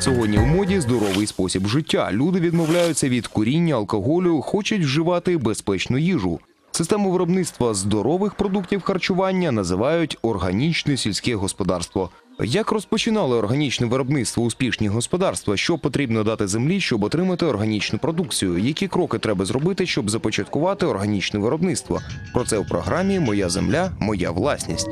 Сьогодні в моді здоровий спосіб життя. Люди відмовляються від куріння, алкоголю, хочуть вживати безпечну їжу. Систему виробництва здорових продуктів харчування називають органічне сільське господарство. Як розпочинали органічне виробництво успішні господарства? Що потрібно дати землі, щоб отримати органічну продукцію? Які кроки треба зробити, щоб започаткувати органічне виробництво? Про це в програмі Моя земля, моя власність.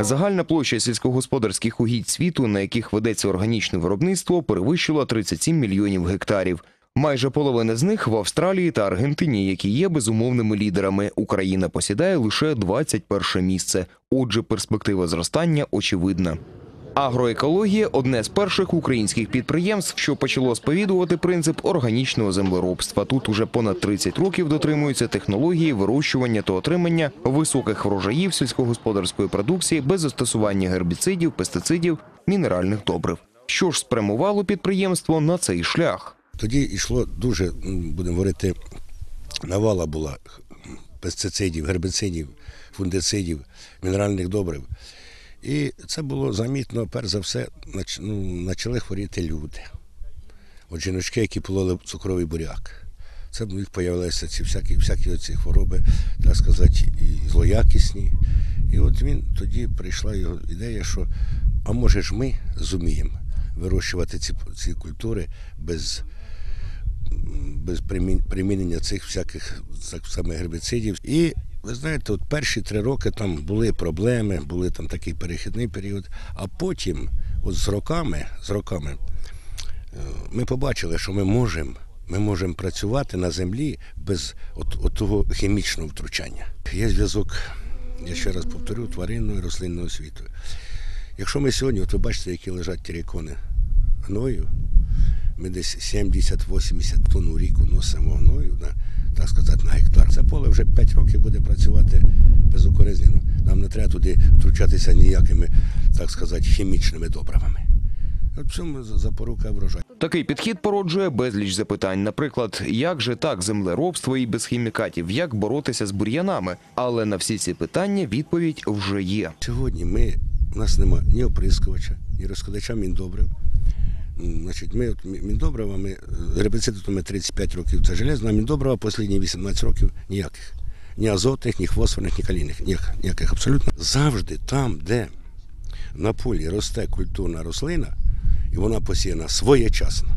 Загальна площа сільськогосподарських угідь світу, на яких ведеться органічне виробництво, перевищила 37 мільйонів гектарів. Майже половина з них в Австралії та Аргентині, які є безумовними лідерами. Україна посідає лише 21 місце. Отже, перспектива зростання очевидна. Агроекологія одне з перших українських підприємств, що почало сповідувати принцип органічного землеробства. Тут уже понад 30 років дотримуються технології вирощування та отримання високих врожаїв сільськогосподарської продукції без застосування гербіцидів, пестицидів, мінеральних добрив. Що ж спрямувало підприємство на цей шлях? Тоді йшло дуже, будемо говорити, навала була пестицидів, гербіцидів, фундицидів, мінеральних добрив. І це було замітно, перш за все, ну, почали хворіти люди. От жіночки, які пололи цукровий буряк. Це в них з'явилися ці всякі, всякі ці хвороби, так сказати, і злоякісні. І от він тоді прийшла його ідея, що а може ж ми зуміємо вирощувати ці, ці культури без без примін- примінення цих всяких саме гербіцидів. І ви знаєте, от перші три роки там були проблеми, були там такий перехідний період. А потім, от з роками, з роками, е, ми побачили, що ми можемо. Ми можемо працювати на землі без от, от того хімічного втручання. Є зв'язок, я ще раз повторю, тваринного і рослинного світу. Якщо ми сьогодні, от ви бачите, які лежать тірікони гною, ми десь 70-80 тонн у рік носимо гною, на, так сказати, на гектар. Це поле вже 5 років буде працювати безукоризненно. Нам не треба туди втручатися ніякими, так сказати, хімічними добривами. От в цьому запорука врожаю. Такий підхід породжує безліч запитань. Наприклад, як же так землеробство і без хімікатів, як боротися з бур'янами? Але на всі ці питання відповідь вже є. Сьогодні ми, у нас нема ні оприскувача, ні розкладача міндобрив. Значить, ми от мі- міндобривами, е, ми 35 років це железно, а міндобрива останні 18 років ніяких. Ні азотних, ні фосфорних, ні калійних, ніяких, ніяких абсолютно. Завжди там, де на полі росте культурна рослина, і вона посіяна своєчасно,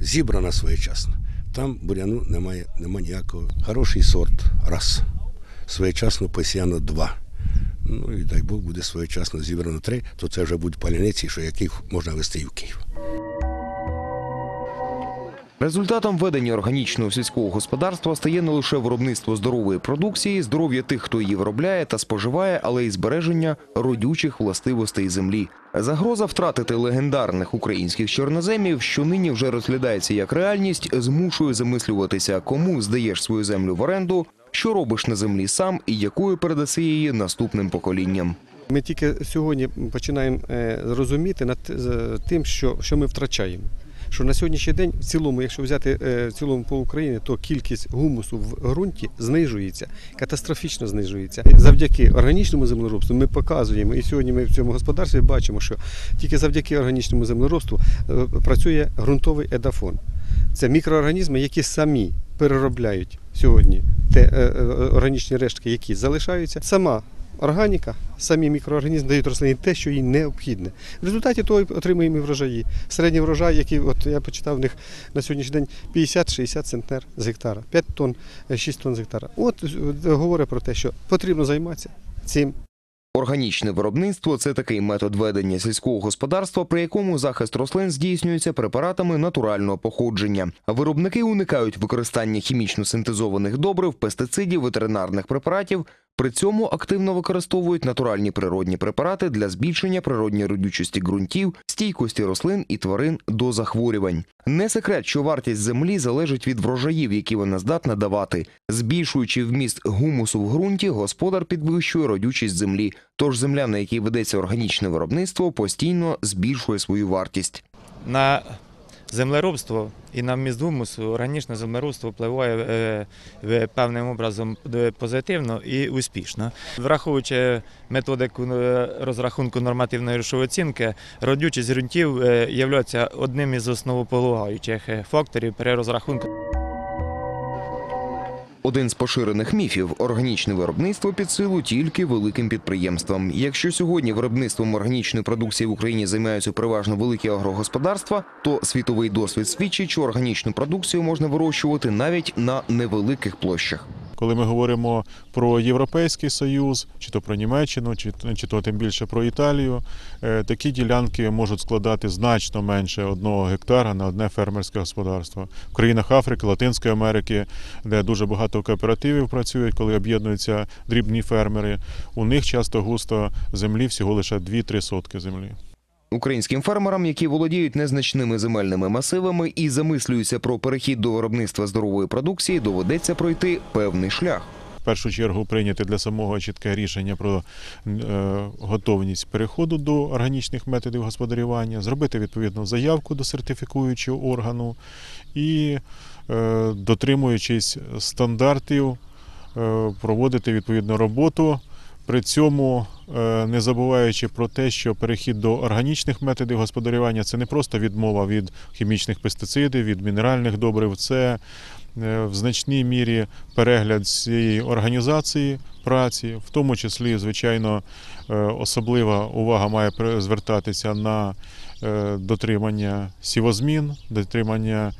зібрана своєчасно, там буряну немає, немає ніякого. Хороший сорт раз. Своєчасно посіяно два. Ну і дай Бог буде своєчасно зібрано три, то це вже будуть паляниці, що яких можна вести і в Київ. Результатом ведення органічного сільського господарства стає не лише виробництво здорової продукції, здоров'я тих, хто її виробляє та споживає, але й збереження родючих властивостей землі. Загроза втратити легендарних українських чорноземів, що нині вже розглядається як реальність, змушує замислюватися, кому здаєш свою землю в оренду, що робиш на землі сам і якою передаси її наступним поколінням. Ми тільки сьогодні починаємо е, розуміти над тим, що ми втрачаємо. Що на сьогоднішній день в цілому, якщо взяти е, в цілому по Україні, то кількість гумусу в ґрунті знижується, катастрофічно знижується. Завдяки органічному землеробству ми показуємо, і сьогодні ми в цьому господарстві бачимо, що тільки завдяки органічному землеробству е, працює ґрунтовий едафон. Це мікроорганізми, які самі переробляють сьогодні те е, органічні рештки, які залишаються. Сама органіка, самі мікроорганізми дають рослині те, що їй необхідне. В результаті того отримуємо врожаї. Середній врожай, який от я почитав, в них на сьогоднішній день 50-60 центнер з гектара, 5 тонн, е, 6 тонн з гектара. От е, говорить про те, що потрібно займатися цим. Органічне виробництво це такий метод ведення сільського господарства, при якому захист рослин здійснюється препаратами натурального походження. Виробники уникають використання хімічно синтезованих добрив, пестицидів, ветеринарних препаратів, При цьому активно використовують натуральні природні препарати для збільшення природньої родючості ґрунтів, стійкості рослин і тварин до захворювань. Не секрет, що вартість землі залежить від врожаїв, які вона здатна давати. Збільшуючи вміст гумусу в ґрунті, господар підвищує родючість землі. Тож земля, на якій ведеться органічне виробництво, постійно збільшує свою вартість. на землеробство і на вміст гумусу органічне землеробство впливає е, певним образом е, позитивно і успішно. Враховуючи методику е, розрахунку нормативної рішової оцінки, родючість ґрунтів є одним із основополагаючих факторів при розрахунку. Один з поширених міфів органічне виробництво під силу тільки великим підприємствам. Якщо сьогодні виробництвом органічної продукції в Україні займаються переважно великі агрогосподарства, то світовий досвід свідчить, що органічну продукцію можна вирощувати навіть на невеликих площах. Коли ми говоримо про Європейський Союз, чи то про Німеччину, чи, чи то тим більше про Італію, е, такі ділянки можуть складати значно менше одного гектара на одне фермерське господарство. В країнах Африки, Латинської Америки, де дуже багато кооперативів працюють, коли об'єднуються дрібні фермери, у них часто густо землі всього лише 2-3 сотки землі. Українським фермерам, які володіють незначними земельними масивами і замислюються про перехід до виробництва здорової продукції, доведеться пройти певний шлях. в першу чергу прийняти для самого чітке рішення про е, готовність переходу до органічних методів господарювання, зробити відповідну заявку до сертифікуючого органу і, е, дотримуючись стандартів, е, проводити відповідну роботу. При цьому е, не забуваючи про те, що перехід до органічних методів господарювання це не просто відмова від хімічних пестицидів, від мінеральних добрив, це е, в значній мірі перегляд цієї організації праці, в тому числі, звичайно, е, особлива увага має звертатися на дотримання сівозмін, дотримання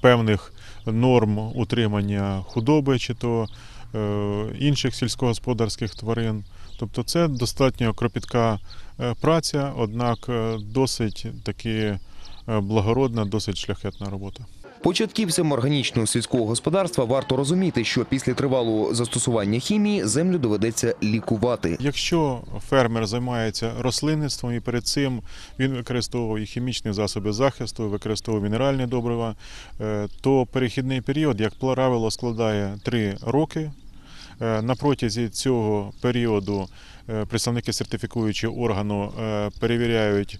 певних норм утримання худоби чи то е, інших сільськогосподарських тварин. Тобто це достатньо кропітка е, праця, однак е, досить таки благородна, досить шляхетна робота. Початківцям органічного сільського господарства варто розуміти, що після тривалого застосування хімії землю доведеться лікувати. Якщо фермер займається рослинництвом і перед цим він використовує хімічні засоби захисту, використовує мінеральні добрива, е, то перехідний період, як правило, складає 3 роки. Е, На протязі цього періоду е, представники сертифікуючого органу перевіряють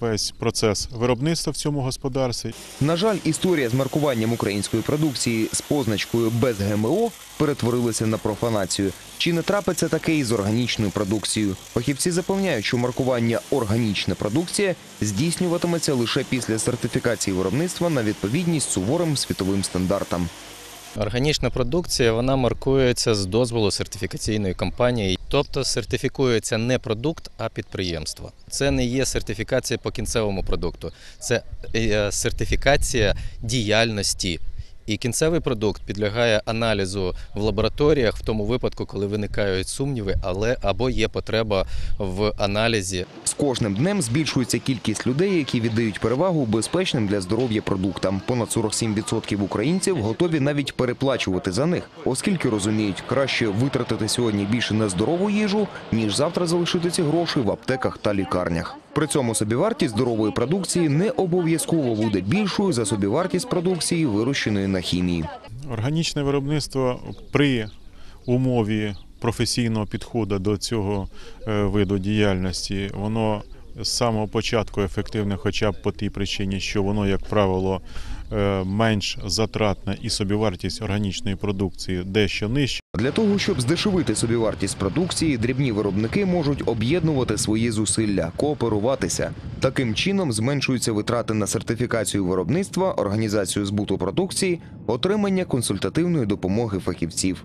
весь процес виробництва в цьому господарстві На жаль, історія з маркуванням української продукції з позначкою без ГМО перетворилася на профанацію. Чи не трапиться таке і з органічною продукцією? Фахівці запевняють, що маркування органічна продукція здійснюватиметься лише після сертифікації виробництва на відповідність суворим світовим стандартам. Органічна продукція вона маркується з дозволу сертифікаційної компанії, тобто сертифікується не продукт, а підприємство. Це не є сертифікація по кінцевому продукту, це е, сертифікація діяльності. І кінцевий продукт підлягає аналізу в лабораторіях в тому випадку, коли виникають сумніви, але або є потреба в аналізі З кожним днем збільшується кількість людей, які віддають перевагу безпечним для здоров'я продуктам. Понад 47% українців готові навіть переплачувати за них, оскільки розуміють, краще витратити сьогодні більше на здорову їжу, ніж завтра залишити ці гроші в аптеках та лікарнях. При цьому собівартість здорової продукції не обов'язково буде більшою за собівартість продукції, вирощеної на хімії. Органічне виробництво при умові професійного підходу до цього е, виду діяльності, воно з самого початку ефективне, хоча б по тій причині, що воно, як правило, менш затратне і собівартість органічної продукції дещо нижча. Для того, щоб здешевити собівартість продукції, дрібні виробники можуть об'єднувати свої зусилля, кооперуватися. Таким чином зменшуються витрати на сертифікацію виробництва, організацію збуту продукції, отримання консультативної допомоги фахівців.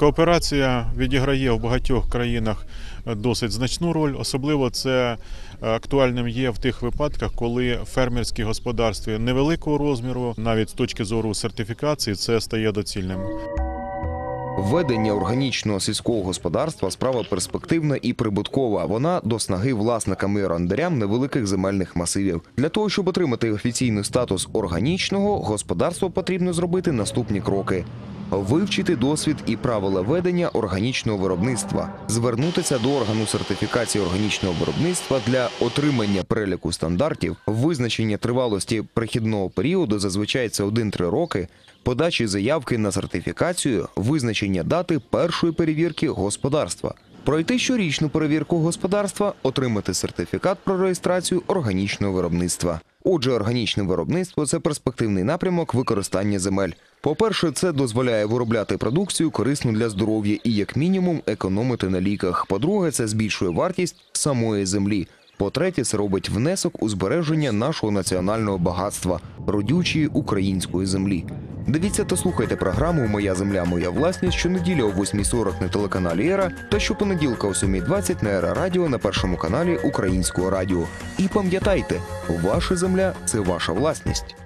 Кооперація відіграє в багатьох країнах е, досить значну роль. Особливо це е, актуальним є в тих випадках, коли фермерські господарства невеликого розміру, навіть з точки зору сертифікації, це стає доцільним. Введення органічного сільського господарства справа перспективна і прибуткова. Вона до снаги власникам і орендарям невеликих земельних масивів. Для того, щоб отримати офіційний статус органічного, господарство потрібно зробити наступні кроки. Вивчити досвід і правила ведення органічного виробництва, звернутися до органу сертифікації органічного виробництва для отримання переліку стандартів, визначення тривалості прихідного періоду, зазвичай це 1-3 роки, подачі заявки на сертифікацію, визначення дати першої перевірки господарства. Пройти щорічну перевірку господарства, отримати сертифікат про реєстрацію органічного виробництва. Отже, органічне виробництво це перспективний напрямок використання земель. По-перше, це дозволяє виробляти продукцію корисну для здоров'я і як мінімум економити на ліках. По-друге, це збільшує вартість самої землі. По-третє, це робить внесок у збереження нашого національного багатства, родючої української землі. Дивіться та слухайте програму Моя земля, моя власність щонеділя о 8.40 на телеканалі Ера та щопонеділка о 7.20 на Ера Радіо на першому каналі Українського радіо. І пам'ятайте, ваша земля це ваша власність.